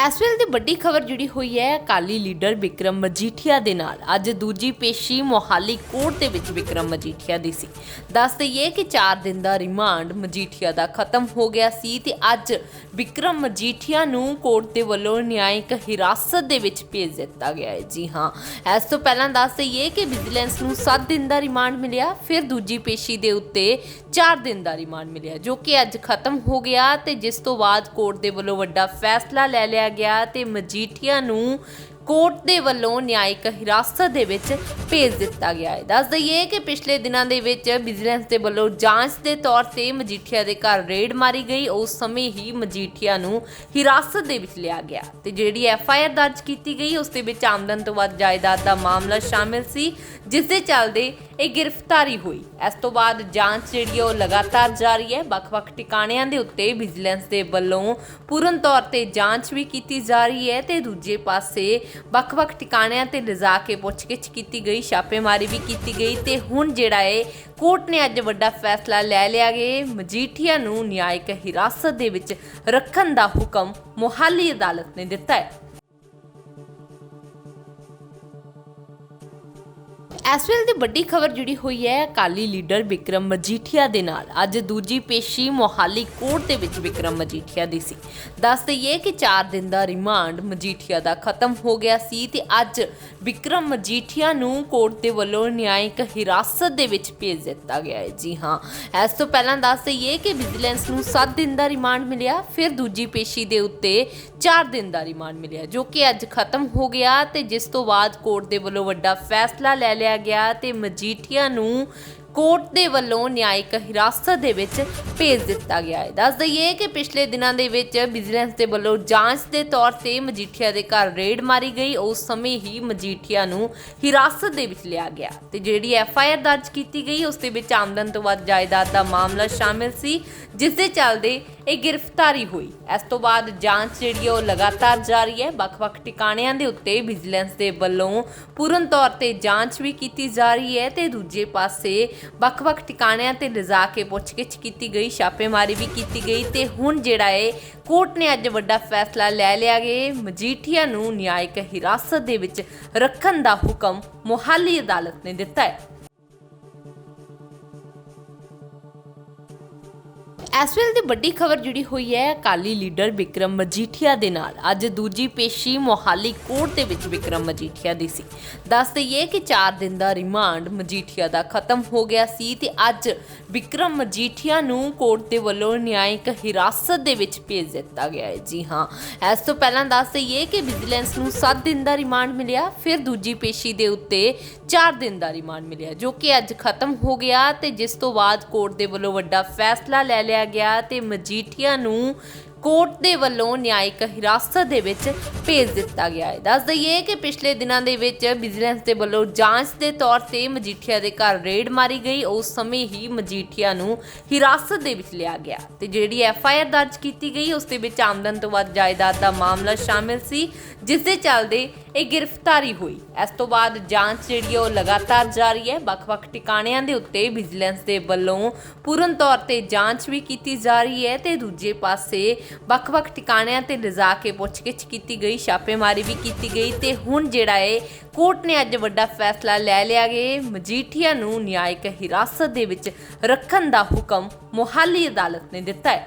ਇਸ ਵੇਲੇ ਦੀ ਵੱਡੀ ਖਬਰ ਜੁੜੀ ਹੋਈ ਹੈ, ਅਕਾਲੀ ਲੀਡਰ ਵਿਕਰਮ ਮਜੀਠੀਆ ਦੇ ਨਾਲ। ਅੱਜ ਦੂਜੀ ਪੇਸ਼ੀ ਮੋਹਾਲੀ ਕੋਰਟ ਦੇ ਵਿੱਚ ਵਿਕਰਮ ਮਜੀਠੀਆ ਦੀ ਸੀ। ਦੱਸ ਦਈਏ ਕਿ 4 ਦਿਨ ਦਾ ਰਿਮਾਂਡ ਮਜੀਠੀਆ ਦਾ ਖਤਮ ਹੋ ਗਿਆ ਸੀ ਤੇ ਅੱਜ ਵਿਕਰਮ ਮਜੀਠੀਆ ਨੂੰ ਕੋਰਟ ਦੇ ਵੱਲੋਂ ਨਿਆਇਕ ਹਿਰਾਸਤ ਦੇ ਵਿੱਚ ਭੇਜ ਦਿੱਤਾ ਗਿਆ ਹੈ। ਜੀ ਹਾਂ, ਇਸ ਤੋਂ ਪਹਿਲਾਂ ਦੱਸ ਦਈਏ ਕਿ ਵਿਜੀਲੈਂਸ ਨੂੰ 7 ਦਿਨ ਦਾ ਰਿਮਾਂਡ ਮਿਲਿਆ, ਫਿਰ ਦੂਜੀ ਪੇਸ਼ੀ ਦੇ ਉੱਤੇ 4 ਦਿਨ ਦਾ ਰਿਮਾਂਡ ਮਿਲਿਆ, ਜੋ ਕਿ ਅੱਜ ਖਤਮ ਹੋ ਗਿਆ ਤੇ ਜਿਸ ਤੋਂ ਬਾਅਦ ਕੋਰਟ ਦੇ ਵੱਲੋਂ ਵੱਡਾ ਫੈਸਲਾ ਲੈ ਲਿਆ ਗਿਆ ਤੇ ਮਜੀਠੀਆ ਨੂੰ ਕੋਰਟ ਦੇ ਵੱਲੋਂ ਨਿਆਇਕ ਹਿਰਾਸਤ ਦੇ ਵਿੱਚ ਭੇਜ ਦਿੱਤਾ ਗਿਆ ਹੈ। ਦੱਸ ਦਈਏ ਕਿ ਪਿਛਲੇ ਦਿਨਾਂ ਦੇ ਵਿੱਚ ਵਿਜੀਲੈਂਸ ਦੇ ਵੱਲੋਂ ਜਾਂਚ ਦੇ ਤੌਰ ਤੇ ਮਜੀਠੀਆ ਦੇ ਘਰ ਰੇਡ ਮਾਰੀ ਗਈ। ਉਸ ਸਮੇਂ ਹੀ ਮਜੀਠੀਆ ਨੂੰ ਹਿਰਾਸਤ ਦੇ ਵਿੱਚ ਲਿਆ ਗਿਆ ਤੇ ਜਿਹੜੀ ਐਫ ਆਈ ਆਰ ਦਰਜ ਕੀਤੀ ਗਈ, ਉਸ ਦੇ ਵਿੱਚ ਆਮਦਨ ਤੋਂ ਵੱਧ ਜਾਇਦਾਦ ਦਾ ਮਾਮਲਾ ਸ਼ਾਮਿਲ ਸੀ, ਜਿਸ ਦੇ ਚੱਲਦੇ ਇਹ ਗ੍ਰਿਫਤਾਰੀ ਹੋਈ। ਇਸ ਤੋਂ ਬਾਅਦ ਜਾਂਚ ਜਿਹੜੀ ਹੈ ਉਹ ਲਗਾਤਾਰ ਜਾਰੀ ਹੈ। ਵੱਖ-ਵੱਖ ਟਿਕਾਣਿਆਂ ਦੇ ਉੱਤੇ ਵਿਜੀਲੈਂਸ ਦੇ ਵੱਲੋਂ ਪੂਰਨ ਤੌਰ ਤੇ ਜਾਂਚ ਵੀ ਕੀਤੀ ਜਾ ਰਹੀ ਹੈ ਤੇ ਦੂਜੇ ਪਾਸੇ ਵੱਖ-ਵੱਖ ਟਿਕਾਣਿਆਂ ਤੇ ਲਿਜਾ ਕੇ ਪੁੱਛਗਿੱਛ ਕੀਤੀ ਗਈ, ਛਾਪੇਮਾਰੀ ਵੀ ਕੀਤੀ ਗਈ ਤੇ ਹੁਣ ਜਿਹੜਾ ਹੈ ਕੋਰਟ ਨੇ ਅੱਜ ਵੱਡਾ ਫੈਸਲਾ ਲੈ ਲਿਆ ਕਿ ਮਜੀਠੀਆ ਨੂੰ ਨਿਆਇਕ ਹਿਰਾਸਤ ਦੇ ਵਿੱਚ ਰੱਖਣ ਦਾ ਹੁਕਮ ਮੁਹਾਲੀ ਅਦਾਲਤ ਨੇ ਦਿੱਤਾ ਹੈ। ਇਸ ਵੇਲੇ ਦੀ ਵੱਡੀ ਖਬਰ ਜੁੜੀ ਹੋਈ ਹੈ, ਅਕਾਲੀ ਲੀਡਰ ਵਿਕਰਮ ਮਜੀਠੀਆ ਦੇ ਨਾਲ। ਅੱਜ ਦੂਜੀ ਪੇਸ਼ੀ ਮੋਹਾਲੀ ਕੋਰਟ ਦੇ ਵਿੱਚ ਵਿਕਰਮ ਮਜੀਠੀਆ ਦੀ ਸੀ। ਦੱਸ ਦਈਏ ਕਿ 4 ਦਿਨ ਦਾ ਰਿਮਾਂਡ ਮਜੀਠੀਆ ਦਾ ਖਤਮ ਹੋ ਗਿਆ ਸੀ ਤੇ ਅੱਜ ਵਿਕਰਮ ਮਜੀਠੀਆ ਨੂੰ ਕੋਰਟ ਦੇ ਵੱਲੋਂ ਨਿਆਇਕ ਹਿਰਾਸਤ ਦੇ ਵਿੱਚ ਭੇਜ ਦਿੱਤਾ ਗਿਆ ਹੈ। ਜੀ ਹਾਂ, ਇਸ ਤੋਂ ਪਹਿਲਾਂ ਦੱਸ ਦਈਏ ਕਿ ਵਿਜੀਲੈਂਸ ਨੂੰ 7 ਦਿਨ ਦਾ ਰਿਮਾਂਡ ਮਿਲਿਆ, ਫਿਰ ਦੂਜੀ ਪੇਸ਼ੀ ਦੇ ਉੱਤੇ 4 ਦਿਨ ਦਾ ਰਿਮਾਂਡ ਮਿਲਿਆ, ਜੋ ਕਿ ਅੱਜ ਖਤਮ ਹੋ ਗਿਆ ਤੇ ਜਿਸ ਤੋਂ ਬਾਅਦ ਕੋਰਟ ਦੇ ਵੱਲੋਂ ਵੱਡਾ ਫੈਸਲਾ ਲੈ ਲਿਆ ਗਿਆ ਤੇ ਮਜੀਠੀਆ ਨੂੰ ਕੋਰਟ ਦੇ ਵੱਲੋਂ ਨਿਆਇਕ ਹਿਰਾਸਤ ਦੇ ਵਿੱਚ ਭੇਜ ਦਿੱਤਾ ਗਿਆ ਹੈ। ਦੱਸ ਦਈਏ ਕਿ ਪਿਛਲੇ ਦਿਨਾਂ ਦੇ ਵਿੱਚ ਵਿਜੀਲੈਂਸ ਦੇ ਵੱਲੋਂ ਜਾਂਚ ਦੇ ਤੌਰ ਤੇ ਮਜੀਠੀਆ ਦੇ ਘਰ ਰੇਡ ਮਾਰੀ ਗਈ। ਉਸ ਸਮੇਂ ਹੀ ਮਜੀਠੀਆ ਨੂੰ ਹਿਰਾਸਤ ਦੇ ਵਿੱਚ ਲਿਆ ਗਿਆ ਤੇ ਜਿਹੜੀ ਐਫ ਆਈ ਆਰ ਦਰਜ ਕੀਤੀ ਗਈ, ਉਸ ਦੇ ਵਿੱਚ ਆਮਦਨ ਤੋਂ ਵੱਧ ਜਾਇਦਾਦ ਦਾ ਮਾਮਲਾ ਸ਼ਾਮਿਲ ਸੀ, ਜਿਸ ਦੇ ਚੱਲਦੇ ਇਹ ਗ੍ਰਿਫਤਾਰੀ ਹੋਈ। ਇਸ ਤੋਂ ਬਾਅਦ ਜਾਂਚ ਜਿਹੜੀ ਹੈ ਉਹ ਲਗਾਤਾਰ ਜਾਰੀ ਹੈ। ਵੱਖ-ਵੱਖ ਟਿਕਾਣਿਆਂ ਦੇ ਉੱਤੇ ਵਿਜੀਲੈਂਸ ਦੇ ਵੱਲੋਂ ਪੂਰਨ ਤੌਰ ਤੇ ਜਾਂਚ ਵੀ ਕੀਤੀ ਜਾ ਰਹੀ ਹੈ ਤੇ ਦੂਜੇ ਪਾਸੇ ਵੱਖ-ਵੱਖ ਟਿਕਾਣਿਆਂ ਤੇ ਲਿਜਾ ਕੇ ਪੁੱਛਗਿੱਛ ਕੀਤੀ ਗਈ, ਛਾਪੇਮਾਰੀ ਵੀ ਕੀਤੀ ਗਈ ਤੇ ਹੁਣ ਜਿਹੜਾ ਹੈ ਕੋਰਟ ਨੇ ਅੱਜ ਵੱਡਾ ਫੈਸਲਾ ਲੈ ਲਿਆ ਕਿ ਮਜੀਠੀਆ ਨੂੰ ਨਿਆਇਕ ਹਿਰਾਸਤ ਦੇ ਵਿੱਚ ਰੱਖਣ ਦਾ ਹੁਕਮ ਮੁਹਾਲੀ ਅਦਾਲਤ ਨੇ ਦਿੱਤਾ ਹੈ। ਇਸ ਵੇਲੇ ਦੀ ਵੱਡੀ ਖਬਰ ਜੁੜੀ ਹੋਈ ਹੈ, ਅਕਾਲੀ ਲੀਡਰ ਵਿਕਰਮ ਮਜੀਠੀਆ ਦੇ ਨਾਲ। ਅੱਜ ਦੂਜੀ ਪੇਸ਼ੀ ਮੋਹਾਲੀ ਕੋਰਟ ਦੇ ਵਿੱਚ ਵਿਕਰਮ ਮਜੀਠੀਆ ਦੀ ਸੀ। ਦੱਸ ਦਈਏ ਕਿ 4 ਦਿਨ ਦਾ ਰਿਮਾਂਡ ਮਜੀਠੀਆ ਦਾ ਖਤਮ ਹੋ ਗਿਆ ਸੀ ਤੇ ਅੱਜ ਵਿਕਰਮ ਮਜੀਠੀਆ ਨੂੰ ਕੋਰਟ ਦੇ ਵੱਲੋਂ ਨਿਆਇਕ ਹਿਰਾਸਤ ਦੇ ਵਿੱਚ ਭੇਜ ਦਿੱਤਾ ਗਿਆ ਹੈ। ਜੀ ਹਾਂ, ਇਸ ਤੋਂ ਪਹਿਲਾਂ ਦੱਸ ਦਈਏ ਕਿ ਵਿਜੀਲੈਂਸ ਨੂੰ 7 ਦਿਨ ਦਾ ਰਿਮਾਂਡ ਮਿਲਿਆ, ਫਿਰ ਦੂਜੀ ਪੇਸ਼ੀ ਦੇ ਉੱਤੇ 4 ਦਿਨ ਦਾ ਰਿਮਾਂਡ ਮਿਲਿਆ, ਜੋ ਕਿ ਅੱਜ ਖਤਮ ਹੋ ਗਿਆ ਤੇ ਜਿਸ ਤੋਂ ਬਾਅਦ ਕੋਰਟ ਦੇ ਵੱਲੋਂ ਵੱਡਾ ਫੈਸਲਾ ਲੈ ਲਿਆ ਗਿਆ ਤੇ ਮਜੀਠੀਆ ਨੂੰ ਕੋਰਟ ਦੇ ਵੱਲੋਂ ਨਿਆਇਕ ਹਿਰਾਸਤ ਦੇ ਵਿੱਚ ਭੇਜ ਦਿੱਤਾ ਗਿਆ ਹੈ। ਦੱਸ ਦਈਏ ਕਿ ਪਿਛਲੇ ਦਿਨਾਂ ਦੇ ਵਿੱਚ ਵਿਜੀਲੈਂਸ ਦੇ ਵੱਲੋਂ ਜਾਂਚ ਦੇ ਤੌਰ ਤੇ ਮਜੀਠੀਆ ਦੇ ਘਰ ਰੇਡ ਮਾਰੀ ਗਈ। ਉਸ ਸਮੇਂ ਹੀ ਮਜੀਠੀਆ ਨੂੰ ਹਿਰਾਸਤ ਦੇ ਵਿੱਚ ਲਿਆ ਗਿਆ ਤੇ ਜਿਹੜੀ ਐਫ ਆਈ ਆਰ ਦਰਜ ਕੀਤੀ ਗਈ, ਉਸ ਦੇ ਵਿੱਚ ਆਮਦਨ ਤੋਂ ਵੱਧ ਜਾਇਦਾਦ ਦਾ ਮਾਮਲਾ ਸ਼ਾਮਿਲ ਸੀ, ਜਿਸ ਦੇ ਚੱਲਦੇ ਇਹ ਗ੍ਰਿਫਤਾਰੀ ਹੋਈ। ਇਸ ਤੋਂ ਬਾਅਦ ਜਾਂਚ ਜਿਹੜੀ ਹੈ ਉਹ ਲਗਾਤਾਰ ਜਾਰੀ ਹੈ। ਵੱਖ-ਵੱਖ ਟਿਕਾਣਿਆਂ ਦੇ ਉੱਤੇ ਵਿਜੀਲੈਂਸ ਦੇ ਵੱਲੋਂ ਪੂਰਨ ਤੌਰ ਤੇ ਜਾਂਚ ਵੀ ਕੀਤੀ ਜਾ ਰਹੀ ਹੈ ਤੇ ਦੂਜੇ ਪਾਸੇ ਵੱਖ-ਵੱਖ ਟਿਕਾਣਿਆਂ ਤੇ ਲਿਜਾ ਕੇ ਪੁੱਛਗਿੱਛ ਕੀਤੀ ਗਈ, ਛਾਪੇਮਾਰੀ ਵੀ ਕੀਤੀ ਗਈ ਤੇ ਹੁਣ ਜਿਹੜਾ ਹੈ ਕੋਰਟ ਨੇ ਅੱਜ ਵੱਡਾ ਫੈਸਲਾ ਲੈ ਲਿਆ ਕਿ ਮਜੀਠੀਆ ਨੂੰ ਨਿਆਇਕ ਹਿਰਾਸਤ ਦੇ ਵਿੱਚ ਰੱਖਣ ਦਾ ਹੁਕਮ ਮੁਹਾਲੀ ਅਦਾਲਤ ਨੇ ਦਿੱਤਾ ਹੈ